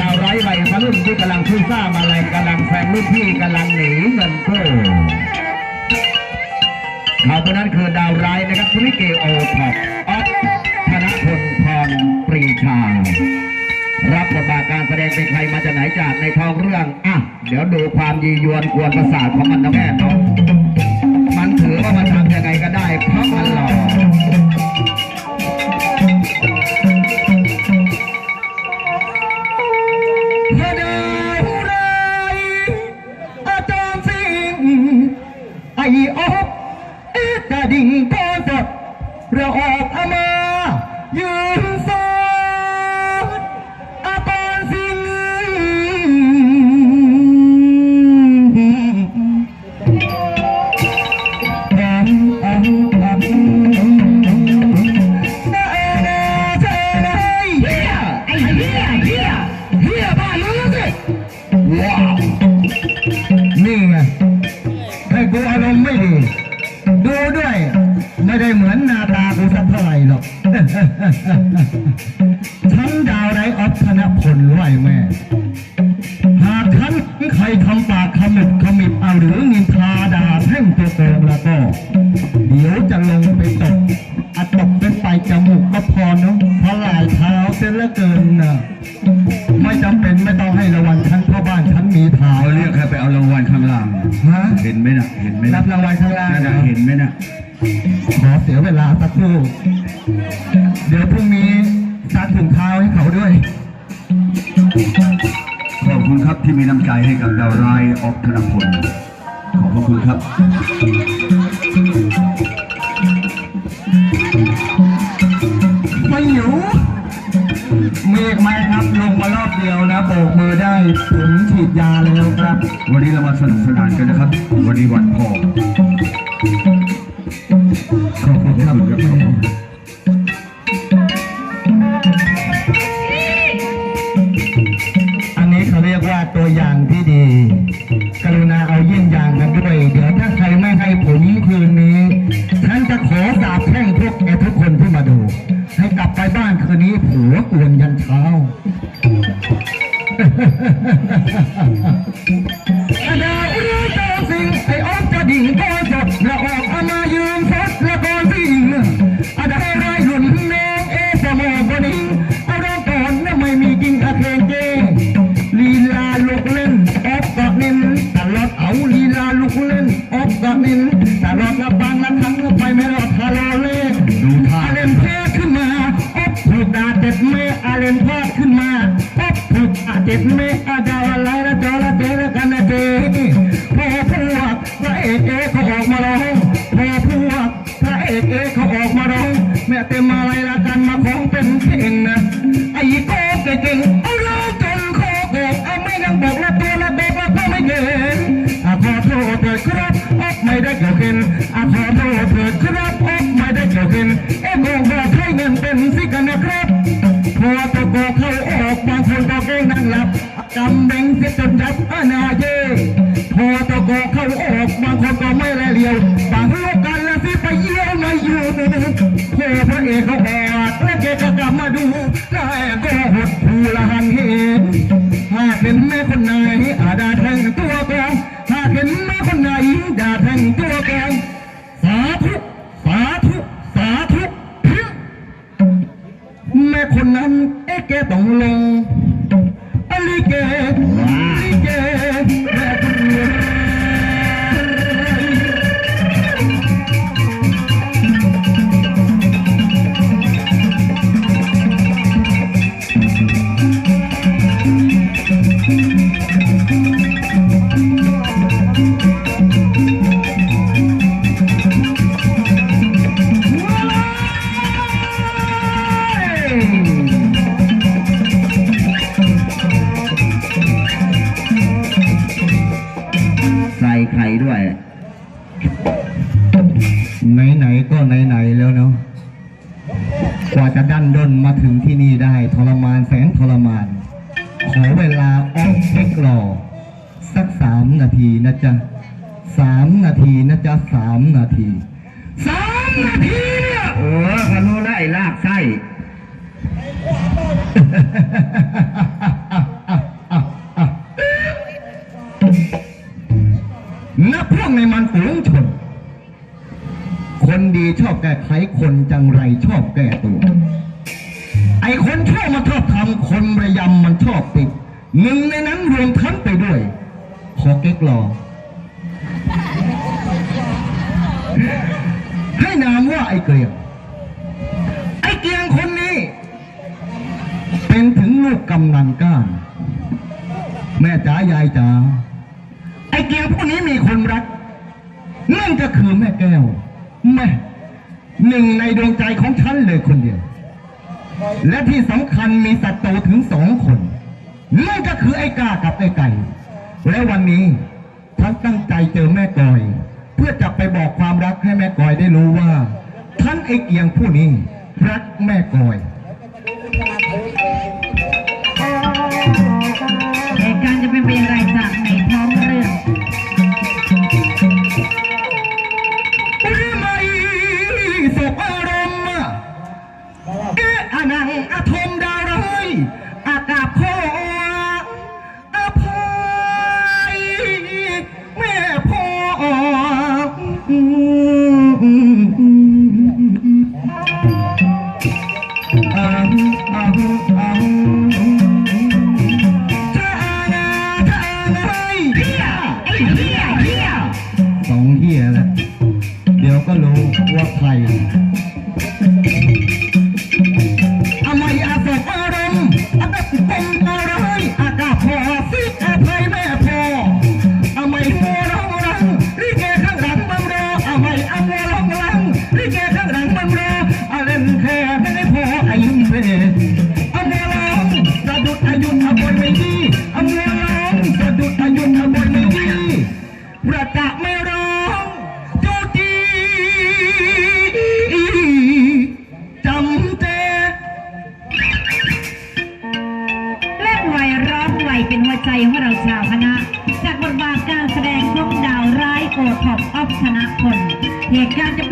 ดาวไร้ใบพรุ่นที่กำลังขึ้นซ่ามาเลยกำลังแฟนรุ่นพี่กำลังหนีเงินกู้เขาคนนั้นคือดาวไร้นะครับคุณลิเกโอท็อปออฟธนพลพรปรีชา รับบทบาทการแสดงเป็นใครมาจากไหนจากในท้องเรื่อง อะ เดี๋ยวดูความยียวนกวนประสาทของมันนะแม่เนาะมันถือว่ามันทำยังไงก็ได้เพราะมันหล่อ ยื หมือนหน้าตากูสักเท่าไหร่หรอกทั้งดาวไรออฟธนพลไหวแม่ หากท่านใครทำปากขมิบขมิบเอาหรือนินทาด่าแท่งตัวโกงแล้วก็ เดี๋ยวจะลงไปตกอัดตกเป็นไปจมูกก็พอเนาะเพราะหลายเท้าเส้นเหลือเกินน่ะไม่จำเป็นไม่ต้องให้ระวังฉันเพราะบ้านฉันมีเท้าเขาเรียกใครไปเอารางวัลข้างล่างฮะเห็นไหมน่ะเห็นไหมรัน่ะบรางวัลข้างล่างนั่นน่ะเห็นไหมน่ะ ขอเสียเวลาสักครู่ เดี๋ยวพรุ่งนี้ซักถุงเท้าให้เขาด้วย ขอบคุณครับที่มีน้ำใจให้กับดาวร้ายออฟธนพล ขอบพระคุณครับ ไม่อยู่เมฆไหมครับลงมารอบเดียวนะโบกมือได้ถึงฉีดยาแล้วครับ วันนี้เรามาสนุกสนานกันนะครับ วันนี้วันพ่อ เอาเยี่ยงอย่างกันด้วย เดี๋ยวถ้าใครไม่ให้ผมคืนนี้ ฉันจะขอสาบแช่งพวกแกทุกคนที่มาดู ให้กลับไปบ้านคืนนี้ผัวกวนยันเช้าอา ถูกด่าเจ็บเมอาดาวอะละจละเจละกันนะเจพอพวกพระเอกเขาออกมาร้องพอพวกพระเอกเขาออกมาร้องแม่เต็มอะไรละกันมาของเป็นเก่งนะไอ้โก้เก่งเอาเราจนโคอโกเอาไม่นั่งบอกละตัวละเบกละก็ไม่เก่งอะขอโทษเถิดครับออกไม่ได้เกี่ยวกินอะขอโทษเถิดครับออกไม่ได้เกี่ยวกินเอ็งบอกว่าให้เงินเป็นสิกันนะครับพอตะโกเข้าำแบงสียจนยับอนาเยพอตะโกเข้าออกบางคนก็ไม่แลเลียวบางลูกกันละสิไปเยี่ยวไม่อยู่พอพระเอกเขาออกแล้วแกก็กลับมาดูแล้ก็หดหูละหันเหนหากเป็นแม่คนไหนอาดาแทงตัวแกงหากเป็นแม่คนไหนด่าแทงตัวแกงสาธุสาธุสาธุแม่คนนั้นเอ๊ะแกต้องลง again. ไหนก็ไหนๆแล้วเนาะกว่าจะดันด้นมาถึงที่นี่ได้ ทรมานแสนทรมาน ขอเวลาออกเช็ครอสักสามนาทีนะจ๊ะสามนาทีนะจ๊ะสามนาทีสามนาทีเออพะรู้ได้ลากไส้นับพวกในมันฝูงชน คนดีชอบแก้ไขคนจังไรชอบแก้ตัว ไอ้คนชั่วมันชอบทำคนระยำมันชอบติดหนึ่งในนั้นรวมทั้งไปด้วย ขอเก๊กรอให้นามว่าไอ้เกลียง ไอ้เกลียงคนนี้ เป็นถึงลูกกำนันก้าน แม่จ๋ายายจ๋าไอ้เกลียงผู้นี้มีคนรักนั่นก็คือแม่แก้ว แม่หนึ่งในดวงใจของฉันเลยคนเดียว และที่สำคัญมีศัตรูถึงสองคนนั่นก็คือไอ้กากับไอ้ไก่ และวันนี้ฉันตั้งใจเจอแม่กอย เพื่อจะไปบอกความรักให้แม่กอยได้รู้ว่าท่านไอ้เกียงผู้นี้รักแม่กอยเหตุการณ์จะ เหตุการณ์จะ